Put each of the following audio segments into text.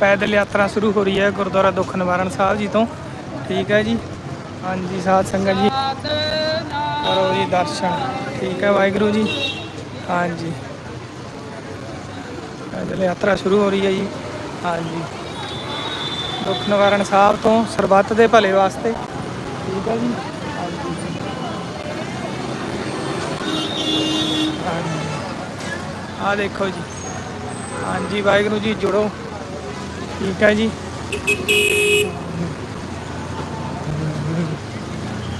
ਪੈਦਲ ਯਾਤਰਾ ਸ਼ੁਰੂ ਹੋ ਰਹੀ ਹੈ ਗੁਰਦੁਆਰਾ ਦੁੱਖ ਨਿਵਾਰਨ ਸਾਹਿਬ ਜੀ ਤੋਂ। ਠੀਕ ਹੈ ਜੀ। ਹਾਂਜੀ, ਸਾਧ ਸੰਗਤ ਜੀ। ਕਰੋ ਜੀ ਦਰਸ਼ਨ। ਠੀਕ ਹੈ ਵਾਹਿਗੁਰੂ ਜੀ। ਹਾਂਜੀ। ਪੈਦਲ ਯਾਤਰਾ ਸ਼ੁਰੂ ਹੋ ਰਹੀ ਹੈ ਜੀ। ਹਾਂਜੀ। ਦੁੱਖ ਨਿਵਾਰਨ ਸਾਹਿਬ ਤੋਂ ਸਰਬੱਤ ਦੇ ਭਲੇ ਵਾਸਤੇ। ਠੀਕ ਹੈ ਜੀ। ਹਾਂਜੀ। ਹਾਂਜੀ। ਆ ਦੇਖੋ ਜੀ। ਹਾਂਜੀ, ਵਾਹਿਗੁਰੂ ਜੀ, ਜੁੜੋ। ਠੀਕ ਹੈ ਜੀ।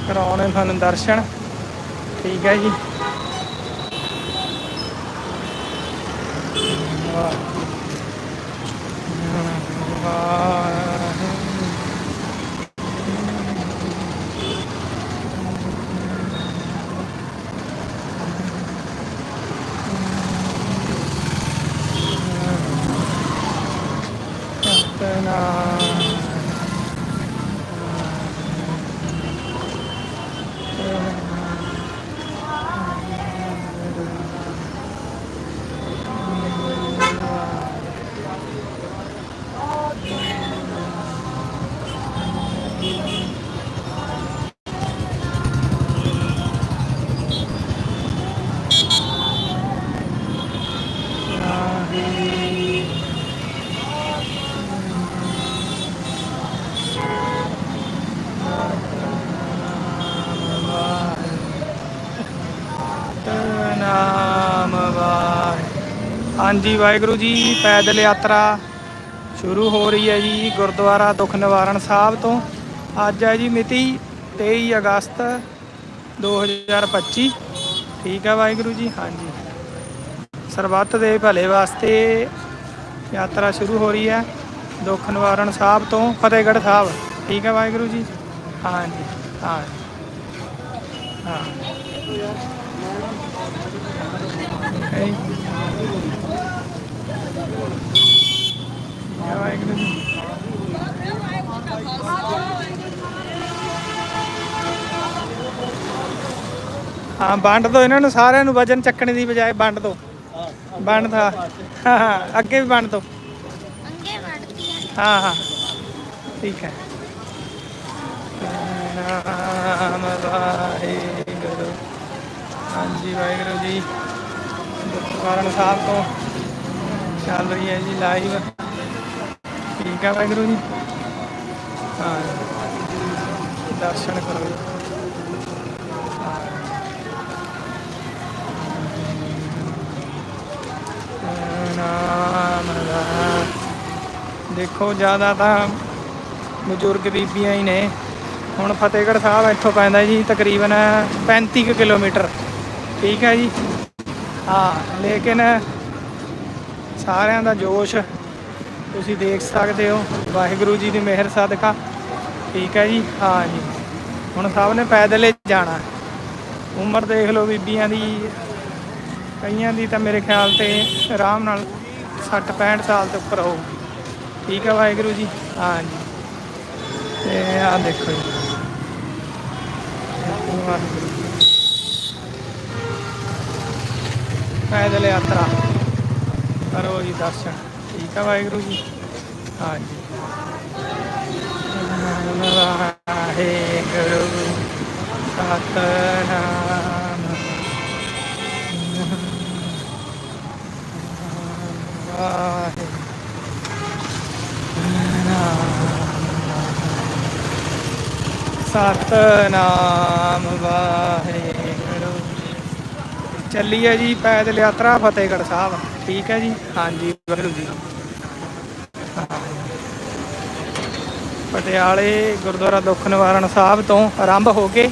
ਕਰਾਉਣੇ ਤੁਹਾਨੂੰ ਦਰਸ਼ਨ। ਠੀਕ ਹੈ ਜੀ। ਵਾਹ। ਵਾਹ। ਹਾਂਜੀ, ਵਾਹਿਗੁਰੂ ਜੀ, ਪੈਦਲ ਯਾਤਰਾ ਸ਼ੁਰੂ ਹੋ ਰਹੀ ਹੈ ਜੀ ਗੁਰਦੁਆਰਾ ਦੁੱਖ ਨਿਵਾਰਨ ਸਾਹਿਬ ਤੋਂ। ਅੱਜ ਹੈ ਜੀ ਮਿਤੀ 23 ਅਗਸਤ 2025 ਠੀਕ ਹੈ ਵਾਹਿਗੁਰੂ ਜੀ, ਹਾਂਜੀ। ਸਰਬੱਤ ਦੇ ਭਲੇ ਵਾਸਤੇ ਯਾਤਰਾ ਸ਼ੁਰੂ ਹੋ ਰਹੀ ਹੈ ਦੁੱਖ ਨਿਵਾਰਨ ਸਾਹਿਬ ਤੋਂ, ਫਤਿਹਗੜ੍ਹ ਸਾਹਿਬ। ਠੀਕ ਹੈ ਵਾਹਿਗੁਰੂ ਜੀ, ਹਾਂਜੀ, ਹਾਂ। ਹਾਂ। Hey. ਹਾਂ ਵੰਡ ਦੋ ਇਹਨਾਂ ਨੂੰ ਸਾਰਿਆਂ ਨੂੰ ਵਜਨ ਚੱਕਣ ਦੀ ਬਜਾਏ ਵੰਡ ਦੋ। ਵੰਡ ਦਾ ਹਾਂ ਅੱਗੇ ਵੀ ਵੰਡ ਦੋ। ਅੰਗੇ ਵੜਦੀ ਆ ਹਾਂ ਹਾਂ ਠੀਕ ਹੈ। ਨਾਮ ਵਾਹਿਗੁਰੂ। ਹਾਂਜੀ ਵਾਹਿਗੁਰੂ ਜੀ। ਗੁਰਦੁਆਰਾ ਸਾਹਿਬ ਤੋਂ ਚੱਲ ਰਹੀ ਹੈ ਜੀ ਲਾਈਵ ਠੀਕ ਆ ਵਾਹਿਗੁਰੂ ਜੀ। ਹਾਂ। ਦਰਸ਼ਨ ਕਰੋ ਜੀ। ਨਾਮ ਦੇਖੋ, ਜ਼ਿਆਦਾ ਤਾਂ ਬਜ਼ੁਰਗ ਬੀਬੀਆਂ ਹੀ ਨੇ। ਹੁਣ ਫਤਿਹਗੜ੍ਹ ਸਾਹਿਬ ਇੱਥੋਂ ਪੈਂਦਾ ਜੀ ਤਕਰੀਬਨ 35 ਕੁ ਕਿਲੋਮੀਟਰ। ਠੀਕ ਹੈ ਜੀ। ਹਾਂ, ਲੇਕਿਨ ਸਾਰਿਆਂ ਦਾ ਜੋਸ਼ ਤੁਸੀਂ ਦੇਖ ਸਕਦੇ ਹੋ। ਵਾਹਿਗੁਰੂ ਜੀ ਦੀ ਮਿਹਰ ਸਦਕਾ। ਠੀਕ ਹੈ ਜੀ? ਹਾਂ ਜੀ। ਹੁਣ ਸਭ ਨੇ ਪੈਦਲ ਹੀ ਜਾਣਾ। ਉਮਰ ਦੇਖ ਲਓ ਬੀਬੀਆਂ ਦੀ। ਕਈਆਂ ਦੀ ਤਾਂ ਮੇਰੇ ਖਿਆਲ ਤੇ ਆਰਾਮ ਨਾਲ 60 65 ਸਾਲ ਤੋਂ ਉੱਪਰ ਹੋਊਗੀ। ਠੀਕ ਹੈ ਵਾਹਿਗੁਰੂ ਜੀ? ਹਾਂ ਜੀ। ਤੇ ਆਹ ਦੇਖੋ ਜੀ। ਵਾਹਿਗੁਰੂ ਪੈਦਲ ਯਾਤਰਾ। ਕਰੋ ਜੀ ਦਰਸ਼ਨ ਠੀਕ ਆ ਵਾਹਿਗੁਰੂ ਜੀ ਹਾਂ ਜੀ ਵਾਹਿਗੁਰੂ ਸਤਨਾਮ ਸਤਨਾਮ ਵਾਹਿਗੁਰੂ ਚੱਲੀਏ ਜੀ ਪੈਦਲ ਯਾਤਰਾ ਫਤਿਹਗੜ੍ਹ ਸਾਹਿਬ। ਠੀਕ ਹੈ ਜੀ? ਹਾਂਜੀ ਵਾਹਿਗੁਰੂ ਜੀ। ਪਟਿਆਲੇ ਗੁਰਦੁਆਰਾ ਦੁੱਖ ਨਿਵਾਰਨ ਸਾਹਿਬ ਤੋਂ ਆਰੰਭ ਹੋ ਕੇ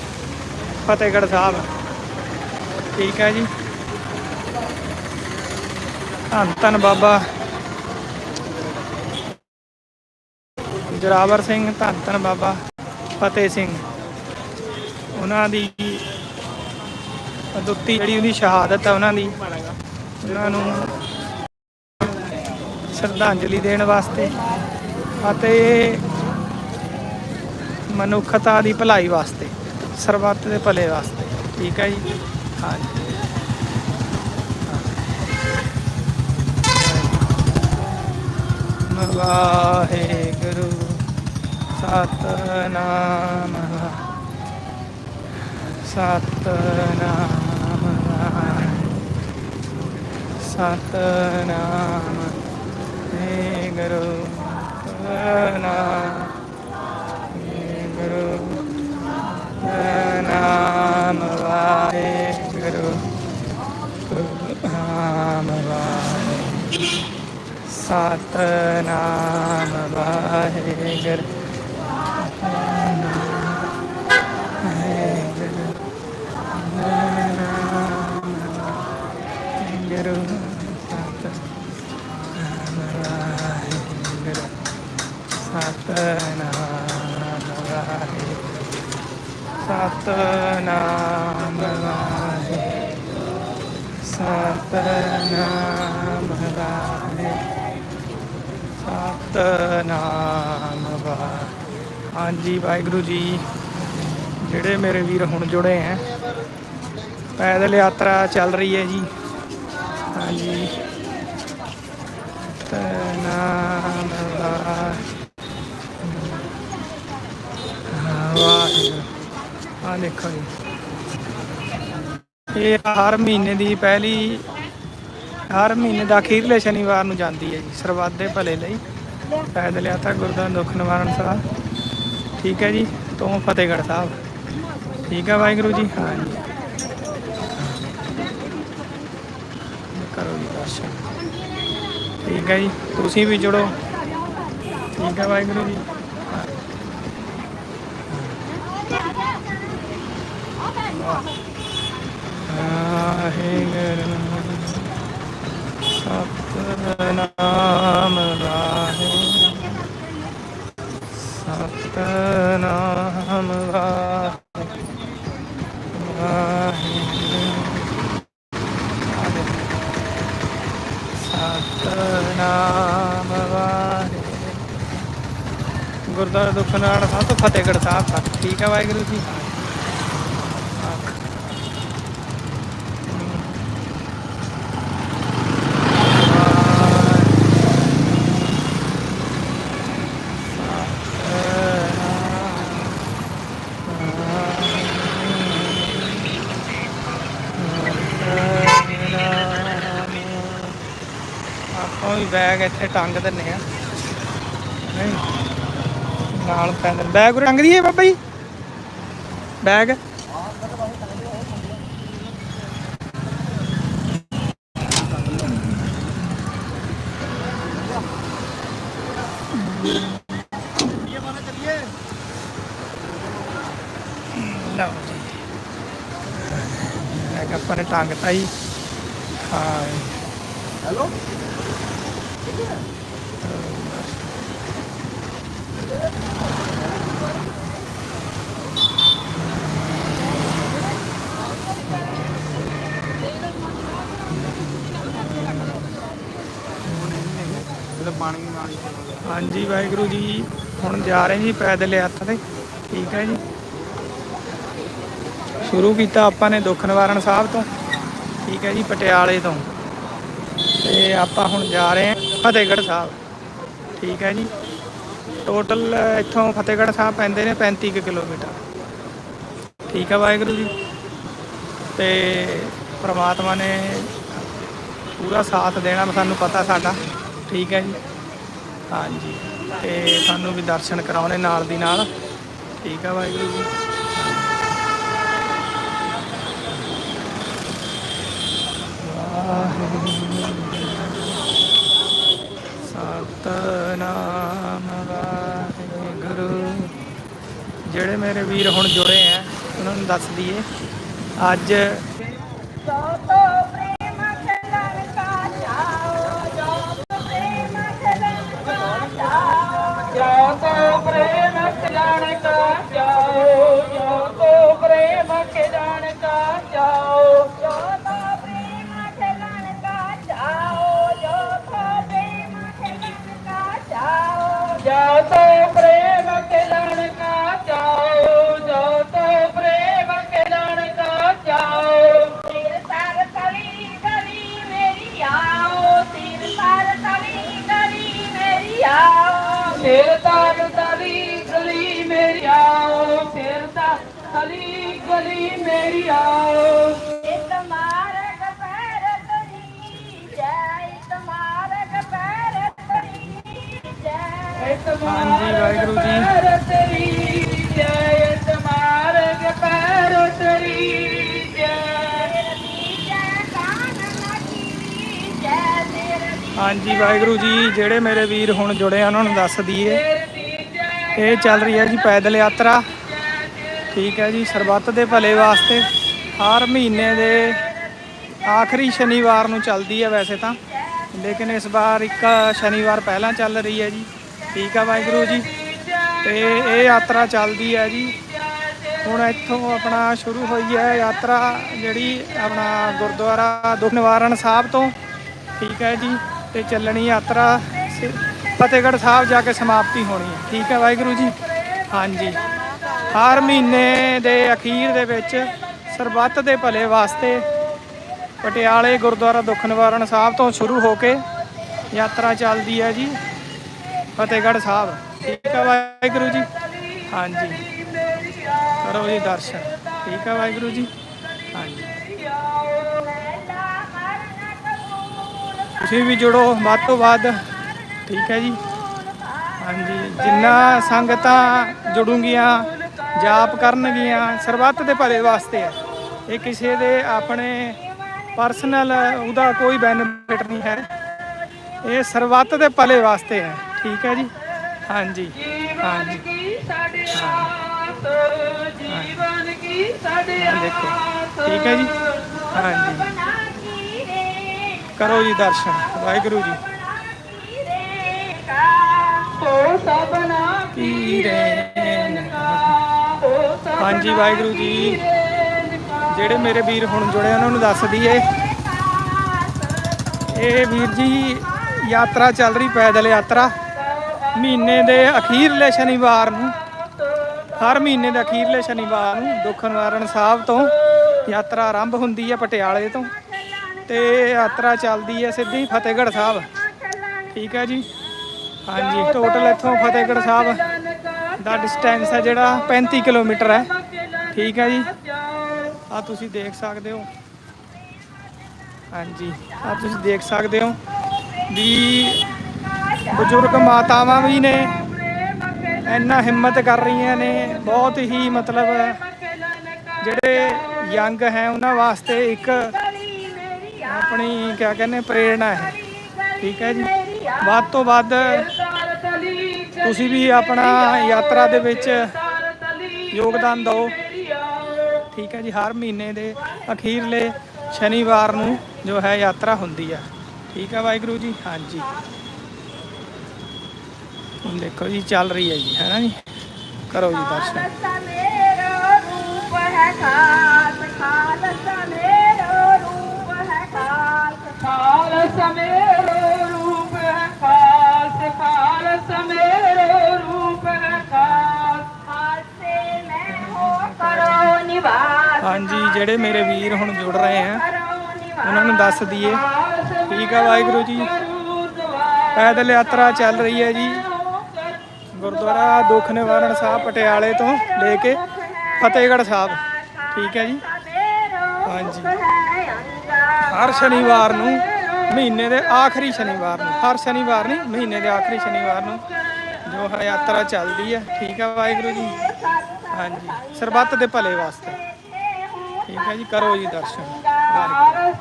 ਫਤਿਹਗੜ੍ਹ ਸਾਹਿਬ। ਠੀਕ ਹੈ ਜੀ? ਧੰਨ ਧੰਨ ਬਾਬਾ। ਜਰਾਵਰ ਸਿੰਘ ਧੰਨ ਧੰਨ ਬਾਬਾ। ਫਤਿਹ ਸਿੰਘ। ਉਹਨਾਂ ਦੀ ਅਦੁੱਤੀ ਜਿਹੜੀ ਉਹਦੀ ਸ਼ਹਾਦਤ ਹੈ ਉਹਨਾਂ ਦੀ, ਉਹਨਾਂ ਨੂੰ ਸ਼ਰਧਾਂਜਲੀ ਦੇਣ ਵਾਸਤੇ ਅਤੇ ਮਨੁੱਖਤਾ ਦੀ ਭਲਾਈ ਵਾਸਤੇ, ਸਰਬੱਤ ਦੇ ਭਲੇ ਵਾਸਤੇ। ਠੀਕ ਹੈ ਜੀ? ਹਾਂਜੀ ਵਾਹਿਗੁਰੂ, ਸਤਨਾਮ। ਸਤਨਾਮ। ਸਤਨਾਮ ਹੇ ਵਾਹਿਗੁਰੂ ਸਤਨਾਮ ਗੁਰੂ ਨਾਮ। ਵਾਹਿਗੁਰੂ ਨਾਮ। ਵਾਹਿਗੁਰੂ ਸਤਨਾਮ ਵਾਹਿਗੁਰੂ ਵਾਹਿਗੁਰੂ ਨਾਮ ਸਤਨਾਮ ਵਾਹਿਗੁਰੂ ਸਤਨਾਮ ਵਾਹਿਗੁਰੂ ਸਤਨਾਮ ਵਾਹਿਗੁਰੂ ਸਤਨਾਮ ਵਾਹਿਗੁਰੂ ਹਾਂਜੀ ਵਾਹਿਗੁਰੂ ਜੀ, ਜਿਹੜੇ ਮੇਰੇ ਵੀਰ ਹੁਣ ਜੁੜੇ ਹੈ, ਪੈਦਲ ਯਾਤਰਾ ਚੱਲ ਰਹੀ ਹੈ ਜੀ। ਹਾਂਜੀ। ਸਤਨਾਮ ਵਾਹਿਗੁਰੂ ਵਾਹਿਗੁਰੂ। ਆ ਦੇਖੋ ਜੀ। ਇਹ ਹਰ ਮਹੀਨੇ ਦੀ ਪਹਿਲੀ, ਹਰ ਮਹੀਨੇ ਦਾ ਅਖੀਰਲੇ ਸ਼ਨੀਵਾਰ ਨੂੰ ਜਾਂਦੀ ਹੈ ਜੀ, ਸਰਬੱਤ ਦੇ ਭਲੇ ਲਈ। ਪੈਦਲ ਤਾਂ ਗੁਰਦੁਆਰਾ ਦੁੱਖ ਨਿਵਾਰਨ ਸਾਹਿਬ। ਠੀਕ ਹੈ ਜੀ, ਤੋਂ ਫਤਿਹਗੜ੍ਹ ਸਾਹਿਬ। ਠੀਕ ਹੈ ਵਾਹਿਗੁਰੂ ਜੀ, ਹਾਂ ਜੀ। ਕਰੋ ਜੀ ਦਰਸ਼ਨ। ਠੀਕ ਹੈ ਜੀ, ਤੁਸੀਂ ਵੀ ਜੁੜੋ। ਠੀਕ ਹੈ ਵਾਹਿਗੁਰੂ ਜੀ। ਸਤਨਾਮ ਵਾਹਿਗੁਰੂ ਸਤਨਾਮ ਵਾਹਿਗੁਰੂ ਸਤਨਾਮ ਵਾਹਿਗੁਰੂ ਗੁਰਦੁਆਰਾ ਦੁਖਨਾੜ ਸਾਹਿਬ ਤੋਂ ਫਤਿਹਗੜ੍ਹ ਸਾਹਿਬ ਤੱਕ। ਠੀਕ ਹੈ ਵਾਹਿਗੁਰੂ ਜੀ। ਆਪਾਂ ਬੈਗ ਇੱਥੇ ਟੰਗ ਦਿੰਨੇ ਆ। ਨਹੀਂ, ਨਾਲ ਪੈਦਲ ਬੈਗ ਉਰੇ ਟੰਗ ਦਈਏ ਬਾਬਾ ਜੀ? ਬੈਗ? ਲਓ ਜੀ। ਬੈਗ ਆਪਾਂ ਨੇ ਟੰਗਤਾ ਜੀ। ਹਾਂ। ਹੈਲੋ? ਹਾਂਜੀ, ਵਾਹਿਗੁਰੂ ਜੀ, ਹੁਣ ਜਾ ਰਹੇ ਜੀ ਪੈਦਲ ਯਾਤਰਾ ਤੇ। ਠੀਕ ਹੈ ਜੀ। ਸ਼ੁਰੂ ਕੀਤਾ ਆਪਾਂ ਨੇ ਦੁੱਖ ਨਿਵਾਰਨ ਸਾਹਿਬ ਤੋਂ। ਠੀਕ ਹੈ ਜੀ, ਪਟਿਆਲੇ ਤੋਂ। ਤੇ ਆਪਾਂ ਹੁਣ ਜਾ ਰਹੇ ਹਾਂ ਫਤਿਹਗੜ੍ਹ ਸਾਹਿਬ। ਠੀਕ ਹੈ ਜੀ। ਟੋਟਲ ਇੱਥੋਂ ਫਤਿਹਗੜ੍ਹ ਸਾਹਿਬ ਪੈਂਦੇ ਨੇ 35 ਕੁ ਕਿਲੋਮੀਟਰ। ਠੀਕ ਹੈ ਵਾਹਿਗੁਰੂ ਜੀ। ਤੇ ਪ੍ਰਮਾਤਮਾ ਨੇ ਪੂਰਾ ਸਾਥ ਦੇਣਾ ਸਾਨੂੰ ਪਤਾ ਸਾਡਾ। ਠੀਕ ਹੈ ਜੀ। ਹਾਂਜੀ। ਤੇ ਸਾਨੂੰ ਵੀ ਦਰਸ਼ਨ ਕਰਾਉਣੇ ਨਾਲ ਦੀ ਨਾਲ। ਠੀਕ ਹੈ ਵਾਹਿਗੁਰੂ ਜੀ ਸਤਨਾਮ ਵਾਹਿਗੁਰੂ ਜਿਹੜੇ ਮੇਰੇ ਵੀਰ ਹੁਣ ਜੁੜੇ ਆ ਉਹਨਾਂ ਨੂੰ ਦੱਸ ਦਈਏ। ਅੱਜ ਗਲੀ ਮੇਰੀ ਆਓ। ਇਤਮਾਰਕ ਪੈਰ ਤਰੀ ਜੈ ਇਤਮਾਰਕ ਪੈਰ ਤਰੀ ਜੈ। ਹਾਂਜੀ, ਵਾਹਿਗੁਰੂ ਜੀ। ਪੈਰ ਤੇਰੀ ਜੈ ਤਮਾਰਗ ਪੈਰ ਤੇਰੀ ਜੈ। ਜੈ ਕਾਨ ਲਾਗੀ ਜੈ ਤੇਰੇ ਹਾਂਜੀ ਵਾਹਿਗੁਰੂ ਜੀ ਜਿਹੜੇ ਮੇਰੇ ਵੀਰ ਹੁਣ ਜੁੜੇ ਆ ਉਹਨਾਂ ਨੂੰ ਦੱਸ ਦਈਏ। ਇਹ ਚੱਲ ਰਹੀ ਹੈ ਜੀ ਪੈਦਲ ਯਾਤਰਾ। ਠੀਕ ਹੈ ਜੀ, ਸਰਬੱਤ ਦੇ ਭਲੇ ਵਾਸਤੇ ਹਰ ਮਹੀਨੇ ਦੇ ਆਖਰੀ ਸ਼ਨੀਵਾਰ ਨੂੰ ਚੱਲਦੀ ਹੈ ਵੈਸੇ ਤਾਂ। ਲੇਕਿਨ ਇਸ ਵਾਰ ਇੱਕ ਸ਼ਨੀਵਾਰ ਪਹਿਲਾਂ ਚੱਲ ਰਹੀ ਹੈ ਜੀ। ਠੀਕ ਹੈ ਵਾਹਿਗੁਰੂ ਜੀ। ਤੇ ਇਹ ਯਾਤਰਾ ਚੱਲਦੀ ਹੈ ਜੀ। ਹੁਣ ਇੱਥੋਂ ਆਪਣਾ ਸ਼ੁਰੂ ਹੋਈ ਹੈ ਯਾਤਰਾ ਜਿਹੜੀ ਆਪਣਾ ਗੁਰਦੁਆਰਾ ਦੁੱਖ ਨਿਵਾਰਨ ਸਾਹਿਬ ਤੋਂ। ਠੀਕ ਹੈ ਜੀ, ਤੇ ਚੱਲਣੀ ਯਾਤਰਾ ਸਿ- ਫਤਿਹਗੜ੍ਹ ਸਾਹਿਬ ਜਾ ਕੇ ਸਮਾਪਤੀ ਹੋਣੀ ਹੈ। ਠੀਕ ਹੈ ਵਾਹਿਗੁਰੂ ਜੀ। ਹਾਂਜੀ। ਹਰ ਮਹੀਨੇ ਦੇ ਅਖੀਰ ਦੇ ਵਿੱਚ ਸਰਬੱਤ ਦੇ ਭਲੇ ਵਾਸਤੇ ਪਟਿਆਲੇ, ਗੁਰਦੁਆਰਾ ਦੁੱਖ ਨਿਵਾਰਨ ਸਾਹਿਬ ਤੋਂ ਸ਼ੁਰੂ ਹੋ ਕੇ ਯਾਤਰਾ ਚੱਲਦੀ ਹੈ ਜੀ, ਫਤਿਹਗੜ੍ਹ ਸਾਹਿਬ। ਠੀਕ ਹੈ ਵਾਹਿਗੁਰੂ ਜੀ? ਹਾਂਜੀ। ਕਰੋ ਜੀ ਦਰਸ਼ਨ। ਠੀਕ ਹੈ ਵਾਹਿਗੁਰੂ ਜੀ? ਹਾਂਜੀ। ਤੁਸੀਂ ਵੀ ਜੁੜੋ ਵੱਧ ਤੋਂ ਵੱਧ। ਠੀਕ ਹੈ ਜੀ? ਹਾਂਜੀ। ਜਿੰਨਾ ਸੰਗਤਾਂ ਜੁੜੂਗੀਆਂ ਜਾਪ ਕਰਨਗੀਆਂ ਸਰਬੱਤ ਦੇ ਭਲੇ ਵਾਸਤੇ ਹੈ। ਇਹ ਕਿਸੇ ਦੇ ਆਪਣੇ ਪਰਸਨਲ ਉਹਦਾ ਕੋਈ ਬੈਨੀਫਿਟ ਨਹੀਂ ਹੈ। ਇਹ ਸਰਬੱਤ ਦੇ ਭਲੇ ਵਾਸਤੇ ਹੈ। ਠੀਕ ਹੈ ਜੀ? ਹਾਂਜੀ। ਹਾਂਜੀ। ਜੀਵਨ ਕੀ ਸਾਡੇ ਦੇਖੋ ਠੀਕ ਹੈ ਜੀ? ਹਾਂਜੀ। ਰੇ ਕਰੋ ਜੀ ਦਰਸ਼ਨ। ਵਾਹਿਗੁਰੂ ਜੀ। ਰੇ ਸਭਨਾ ਕੀ ਸਭਨਾ ਹਾਂਜੀ, ਵਾਹਿਗੁਰੂ ਜੀ। ਜਿਹੜੇ ਮੇਰੇ ਵੀਰ ਹੁਣ ਜੁੜੇ ਉਹਨਾਂ ਨੂੰ ਦੱਸ ਦਈਏ। ਇਹ ਵੀਰ ਜੀ, ਯਾਤਰਾ ਚੱਲ ਰਹੀ ਪੈਦਲ ਯਾਤਰਾ। ਮਹੀਨੇ ਦੇ ਅਖੀਰਲੇ ਸ਼ਨੀਵਾਰ ਨੂੰ, ਹਰ ਮਹੀਨੇ ਦੇ ਅਖੀਰਲੇ ਸ਼ਨੀਵਾਰ ਨੂੰ ਦੁੱਖ ਨਿਵਾਰਨ ਸਾਹਿਬ ਤੋਂ ਯਾਤਰਾ ਆਰੰਭ ਹੁੰਦੀ ਹੈ ਪਟਿਆਲੇ ਤੋਂ। ਤੇ ਯਾਤਰਾ ਚੱਲਦੀ ਹੈ ਸਿੱਧੀ ਫਤਿਹਗੜ੍ਹ ਸਾਹਿਬ। ਠੀਕ ਹੈ ਜੀ? ਹਾਂਜੀ ਟੋਟਲ ਇੱਥੋਂ ਫਤਿਹਗੜ੍ਹ ਸਾਹਿਬ ਦਾ ਡਿਸਟੈਂਸ ਹੈ ਜਿਹੜਾ 35 ਕਿਲੋਮੀਟਰ ਹੈ। ਠੀਕ ਹੈ ਜੀ। ਆ ਤੁਸੀਂ ਦੇਖ ਸਕਦੇ ਹੋ। ਹਾਂਜੀ ਆ ਤੁਸੀਂ ਦੇਖ ਸਕਦੇ ਹੋ ਵੀ ਬਜ਼ੁਰਗ ਮਾਤਾਵਾਂ ਵੀ ਨੇ, ਇੰਨਾ ਹਿੰਮਤ ਕਰ ਰਹੀਆਂ ਨੇ, ਬਹੁਤ ਹੀ ਮਤਲਬ ਜਿਹੜੇ ਯੰਗ ਹੈ ਉਹਨਾਂ ਵਾਸਤੇ ਇੱਕ ਆਪਣੀ ਕਿਆ ਕਹਿੰਦੇ ਪ੍ਰੇਰਣਾ ਹੈ। ਠੀਕ ਹੈ ਜੀ। ਵੱਧ ਤੋਂ ਵੱਧ ਤੁਸੀਂ ਵੀ ਆਪਣਾ ਯਾਤਰਾ ਦੇ ਵਿੱਚ ਯੋਗਦਾਨ ਦਿਓ। ਠੀਕ ਹੈ ਜੀ ਹਰ ਮਹੀਨੇ ਦੇ ਅਖੀਰਲੇ ਸ਼ਨੀਵਾਰ ਨੂੰ ਜੋ ਹੈ ਯਾਤਰਾ ਹੁੰਦੀ ਹੈ। ਠੀਕ ਹੈ ਵਾਹਿਗੁਰੂ ਜੀ ਹਾਂਜੀ। ਹੁਣ ਦੇਖੋ ਜੀ ਚੱਲ ਰਹੀ ਹੈ ਜੀ ਹੈ ਨਾ ਜੀ? ਕਰੋ ਜੀ ਦਰਸ਼ਨ। ਮੇਰਾ ਰੂਪ ਹੈ ਖਾਸ ਖਾਲਸਾ ਮੇਰਾ ਰੂਪ ਹੈ ਖਾਸ ਖਾਲਸ ਹਾਂਜੀ, ਜਿਹੜੇ ਮੇਰੇ ਵੀਰ ਹੁਣ ਜੁੜ ਰਹੇ ਆ, ਉਹਨਾਂ ਨੂੰ ਦੱਸ ਦਈਏ। ਠੀਕ ਆ ਵਾਹਿਗੁਰੂ ਜੀ। ਪੈਦਲ ਯਾਤਰਾ ਚੱਲ ਰਹੀ ਹੈ ਜੀ। ਗੁਰਦੁਆਰਾ ਦੁੱਖ ਨਿਵਾਰਨ ਸਾਹਿਬ ਪਟਿਆਲੇ ਤੋਂ ਲੈ ਕੇ ਫਤਿਹਗੜ੍ਹ ਸਾਹਿਬ। ਠੀਕ ਹੈ ਜੀ। ਹਾਂਜੀ। ਹਰ ਸ਼ਨੀਵਾਰ ਨੂੰ ਮਹੀਨੇ ਦੇ ਆਖਰੀ ਸ਼ਨੀਵਾਰ ਨੂੰ। ਹਰ ਸ਼ਨੀਵਾਰ ਨਹੀਂ, ਮਹੀਨੇ ਦੇ ਆਖਰੀ ਸ਼ਨੀਵਾਰ ਨੂੰ ਜੋ ਹੈ ਯਾਤਰਾ ਚੱਲਦੀ ਹੈ। ਠੀਕ ਹੈ ਵਾਹਿਗੁਰੂ ਜੀ। ਹਾਂਜੀ। ਸਰਬੱਤ ਦੇ ਭਲੇ ਵਾਸਤੇ। ਠੀਕ ਹੈ ਜੀ, ਕਰੋ ਜੀ ਦਰਸ਼ਨ। ਵਾਹਿਗੁਰੂ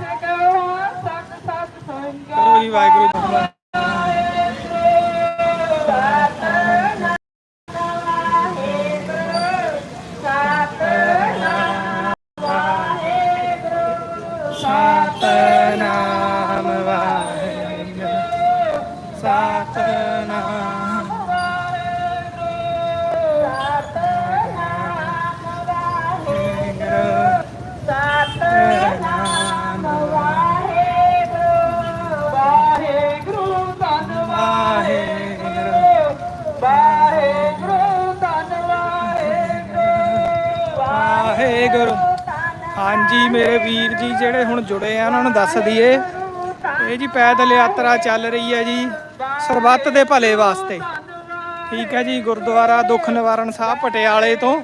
ਕਰੋ ਜੀ ਵਾਹਿਗੁਰੂ ਜੀ ਸਤਨਾਮ। ਹਾਂਜੀ ਮੇਰੇ ਵੀਰ ਜੀ ਜਿਹੜੇ ਹੁਣ ਜੁੜੇ ਆ, ਉਹਨਾਂ ਨੂੰ ਦੱਸ ਦਈਏ। ਇਹ ਜੀ ਪੈਦਲ ਯਾਤਰਾ ਚੱਲ ਰਹੀ ਹੈ ਜੀ, ਸਰਬੱਤ ਦੇ ਭਲੇ ਵਾਸਤੇ। ਠੀਕ ਹੈ ਜੀ, ਗੁਰਦੁਆਰਾ ਦੁੱਖ ਨਿਵਾਰਨ ਸਾਹਿਬ ਪਟਿਆਲੇ ਤੋਂ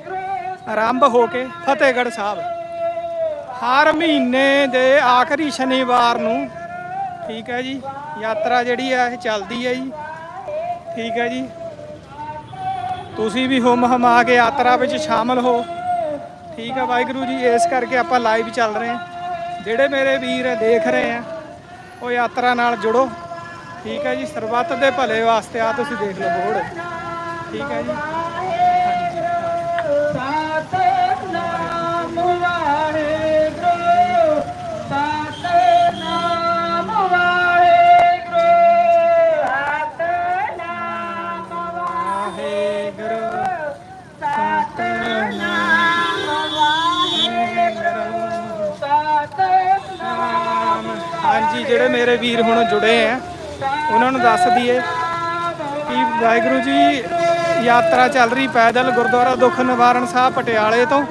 ਆਰੰਭ ਹੋ ਕੇ ਫਤਿਹਗੜ੍ਹ ਸਾਹਿਬ। ਹਰ ਮਹੀਨੇ ਦੇ ਆਖਰੀ ਸ਼ਨੀਵਾਰ ਨੂੰ, ਠੀਕ ਹੈ ਜੀ, ਯਾਤਰਾ ਜਿਹੜੀ ਹੈ, ਇਹ ਚੱਲਦੀ ਹੈ ਜੀ। ਠੀਕ ਹੈ ਜੀ। ਤੁਸੀਂ ਵੀ ਹੁਮ ਹਮਾ ਕੇ ਯਾਤਰਾ ਵਿੱਚ ਸ਼ਾਮਲ ਹੋ। ਠੀਕ ਹੈ ਵਾਹਿਗੁਰੂ ਜੀ, ਇਸ ਕਰਕੇ ਆਪਾਂ ਲਾਈਵ ਚੱਲ ਰਹੇ ਹਾਂ। ਜਿਹੜੇ ਮੇਰੇ ਵੀਰ ਦੇਖ ਰਹੇ ਆ, ਉਹ ਯਾਤਰਾ ਨਾਲ ਜੁੜੋ। ਠੀਕ ਹੈ ਜੀ, ਸਰਬੱਤ ਦੇ ਭਲੇ ਵਾਸਤੇ ਆ ਤੁਸੀਂ ਦੇਖ ਲਓ ਬੋਰਡ। ਠੀਕ ਹੈ ਜੀ। ਯਾਤਰਾ ਚੱਲ ਰਹੀ ਪੈਦਲ ਗੁਰਦੁਆਰਾ ਦੁੱਖ ਨਿਵਾਰਨ ਸਾਹਿਬ ਪਟਿਆਲੇ ਤੋਂ।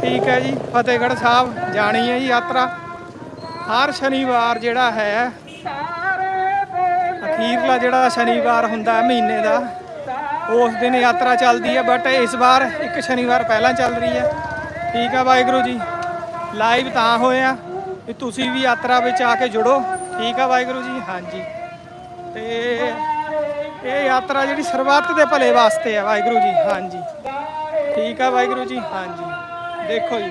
ਠੀਕ ਹੈ ਜੀ, ਫਤਿਹਗੜ੍ਹ ਸਾਹਿਬ ਜਾਣੀ ਹੈ ਜੀ ਯਾਤਰਾ। ਹਰ ਸ਼ਨੀਵਾਰ ਜਿਹੜਾ ਹੈ, ਅਖੀਰਲਾ ਜਿਹੜਾ ਸ਼ਨੀਵਾਰ ਹੁੰਦਾ ਹੈ ਮਹੀਨੇ ਦਾ, ਉਸ ਦਿਨ ਯਾਤਰਾ ਚੱਲਦੀ ਹੈ ਬਟ ਇਸ ਵਾਰ ਇੱਕ ਸ਼ਨੀਵਾਰ ਪਹਿਲਾਂ ਚੱਲ ਰਹੀ ਹੈ। ਠੀਕ ਹੈ ਵਾਹਿਗੁਰੂ ਜੀ ਲਾਈਵ ਤਾਂ ਹੋਇਆ ਵੀ ਤੁਸੀਂ ਵੀ ਯਾਤਰਾ ਵਿੱਚ ਆ ਕੇ ਜੁੜੋ। ਠੀਕ ਹੈ ਵਾਹਿਗੁਰੂ ਜੀ, ਹਾਂਜੀ। ਤੇ ਇਹ ਯਾਤਰਾ ਜਿਹੜੀ ਸਰਬੱਤ ਦੇ ਭਲੇ ਵਾਸਤੇ ਹੈ ਵਾਹਿਗੁਰੂ ਜੀ, ਹਾਂਜੀ। ਠੀਕ ਆ ਵਾਹਿਗੁਰੂ ਜੀ, ਹਾਂਜੀ। ਦੇਖੋ ਜੀ,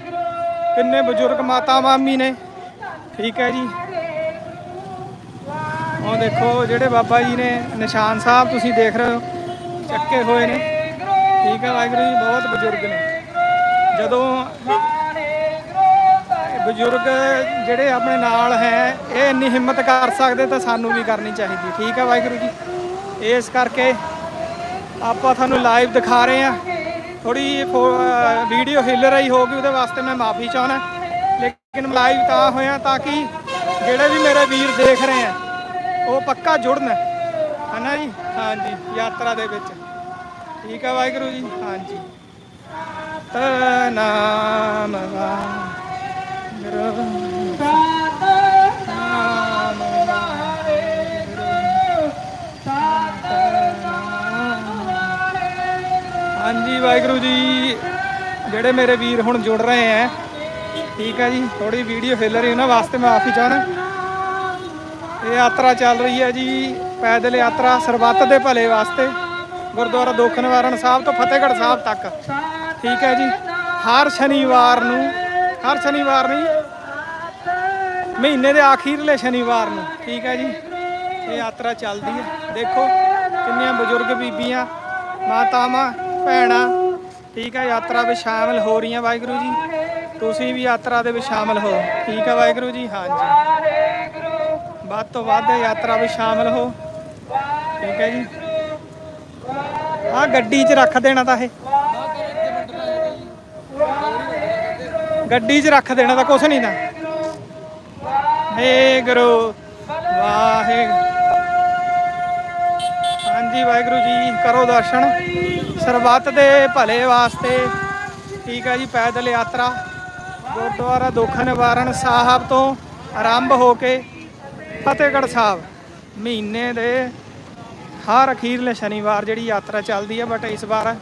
ਕਿੰਨੇ ਬਜ਼ੁਰਗ ਮਾਤਾ ਮਾਮੀ ਨੇ। ਠੀਕ ਹੈ ਜੀ। ਉਹ ਦੇਖੋ, ਜਿਹੜੇ ਬਾਬਾ ਜੀ ਨੇ, ਨਿਸ਼ਾਨ ਸਾਹਿਬ ਤੁਸੀਂ ਦੇਖ ਰਹੇ ਹੋ, ਚੱਕੇ ਹੋਏ ਨੇ। ਠੀਕ ਹੈ ਵਾਹਿਗੁਰੂ ਜੀ, ਬਹੁਤ ਬਜ਼ੁਰਗ ਨੇ। ਜਦੋਂ ਬਜ਼ੁਰਗ ਜਿਹੜੇ ਆਪਣੇ ਨਾਲ ਹੈ, ਇਹ ਇੰਨੀ ਹਿੰਮਤ ਕਰ ਸਕਦੇ ਤਾਂ ਸਾਨੂੰ ਵੀ ਕਰਨੀ ਚਾਹੀਦੀ। ਠੀਕ ਹੈ ਵਾਹਿਗੁਰੂ ਜੀ। ਇਸ ਕਰਕੇ ਆਪਾਂ ਤੁਹਾਨੂੰ ਲਾਈਵ ਦਿਖਾ ਰਹੇ ਹਾਂ। ਥੋੜੀ ਵੀਡੀਓ ਹਿੱਲ ਰਹੀ ਹੋਗੀ ਉਹਦੇ ਵਾਸਤੇ ਮੈਂ ਮਾਫੀ ਚਾਹਣਾ ਲੇਕਿਨ ਲਾਈਵ ਤਾਂ ਹੋਇਆ ਤਾਂ ਕਿ ਜਿਹੜੇ ਵੀ ਮੇਰੇ ਵੀਰ ਦੇਖ ਰਹੇ ਆ ਉਹ ਪੱਕਾ ਜੁੜਨ। ਹਨਾ ਜੀ? ਹਾਂਜੀ, ਯਾਤਰਾ ਦੇ ਵਿੱਚ। ਠੀਕ ਹੈ ਵਾਹਿਗੁਰੂ ਜੀ? ਹਾਂਜੀ। ਤਨਾਮ ਵਾਹਿਗੁਰੂ ਜਿਹੜੇ ਮੇਰੇ ਵੀਰ ਹੁਣ ਜੁੜ ਰਹੇ ਹੈ ਠੀਕ ਹੈ ਜੀ ਥੋੜੀ ਵੀਡੀਓ ਹਿੱਲ ਰਹੀ, ਉਹਨਾਂ ਵਾਸਤੇ ਮੈਂ ਮਾਫੀ ਚਾਹਣਾ ਇਹ ਯਾਤਰਾ ਚੱਲ ਰਹੀ ਹੈ ਜੀ, ਪੈਦਲ ਯਾਤਰਾ ਸਰਬੱਤ ਦੇ ਭਲੇ ਵਾਸਤੇ, ਗੁਰਦੁਆਰਾ ਦੁੱਖ ਨਿਵਾਰਨ ਸਾਹਿਬ ਤੋਂ ਫਤਿਹਗੜ੍ਹ ਸਾਹਿਬ ਤੱਕ। ਠੀਕ ਹੈ ਜੀ, ਹਰ ਸ਼ਨੀਵਾਰ ਨੂੰ, ਹਰ ਸ਼ਨੀਵਾਰ ਨਹੀਂ, ਮਹੀਨੇ ਦੇ ਆਖੀਰਲੇ ਸ਼ਨੀਵਾਰ ਨੂੰ, ਠੀਕ ਹੈ ਜੀ, ਇਹ ਯਾਤਰਾ ਚੱਲਦੀ ਹੈ ਦੇਖੋ, ਕਿੰਨੀਆਂ ਬਜ਼ੁਰਗ ਬੀਬੀਆਂ, ਮਾਤਾਵਾਂ, ਭੈਣਾਂ ਠੀਕ ਹੈ ਯਾਤਰਾ ਵਿੱਚ ਸ਼ਾਮਲ ਹੋ ਰਹੀਆਂ ਵਾਹਿਗੁਰੂ ਜੀ। ਤੁਸੀਂ ਵੀ ਯਾਤਰਾ ਦੇ ਵਿੱਚ ਸ਼ਾਮਲ ਹੋ। ਠੀਕ ਹੈ ਵਾਹਿਗੁਰੂ ਜੀ, ਹਾਂਜੀ। ਵੱਧ ਤੋਂ ਵੱਧ ਯਾਤਰਾ ਵਿੱਚ ਸ਼ਾਮਲ ਹੋ। ਠੀਕ ਹੈ ਜੀ। ਆ ਗੱਡੀ 'ਚ ਰੱਖ ਦੇਣਾ ਤਾਂ ਇਹ। ਗੱਡੀ 'ਚ ਰੱਖ ਦੇਣਾ ਤਾਂ ਕੁਛ ਨਹੀਂ ਨਾ। ਹੇ ਗੁਰੂ, ਵਾਹਿਗੁਰੂ। ਹਾਂਜੀ, ਵਾਹਿਗੁਰੂ ਜੀ, ਕਰੋ ਦਰਸ਼ਨ। ਸਰਬੱਤ ਦੇ ਭਲੇ ਵਾਸਤੇ, ਠੀਕ ਹੈ ਜੀ, ਪੈਦਲ ਯਾਤਰਾ। ਗੁਰਦੁਆਰਾ ਦੁੱਖ ਨਿਵਾਰਨ ਸਾਹਿਬ ਤੋਂ ਆਰੰਭ ਹੋ ਕੇ ਫਤਿਹਗੜ੍ਹ ਸਾਹਿਬ। ਮਹੀਨੇ ਦੇ ਹਰ ਅਖੀਰਲੇ ਸ਼ਨੀਵਾਰ ਜਿਹੜੀ ਯਾਤਰਾ ਚੱਲਦੀ ਹੈ, ਬਟ ਇਸ ਵਾਰ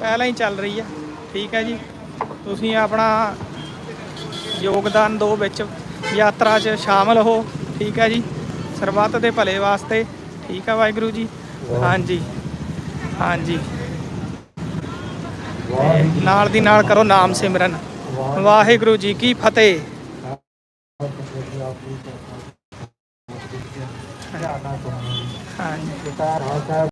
ਪਹਿਲਾਂ ਹੀ ਚੱਲ ਰਹੀ ਹੈ। ਠੀਕ ਹੈ ਜੀ, ਤੁਸੀਂ ਆਪਣਾ ਯੋਗਦਾਨ ਦਿਓ ਵਿੱਚ ਯਾਤਰਾ 'ਚ ਸ਼ਾਮਲ ਹੋ। ਠੀਕ ਹੈ ਜੀ, ਸਰਬੱਤ ਦੇ ਭਲੇ ਵਾਸਤੇ। ਠੀਕ ਹੈ, ਵਾਹਿਗੁਰੂ ਜੀ। ਹਾਂਜੀ। ਹਾਂਜੀ। ਤੇ ਨਾਲ ਦੀ ਨਾਲ ਕਰੋ ਨਾਮ ਸਿਮਰਨ। ਵਾਹਿਗੁਰੂ ਜੀ ਕੀ ਫਤਿਹ। ਹਾਂਜੀ।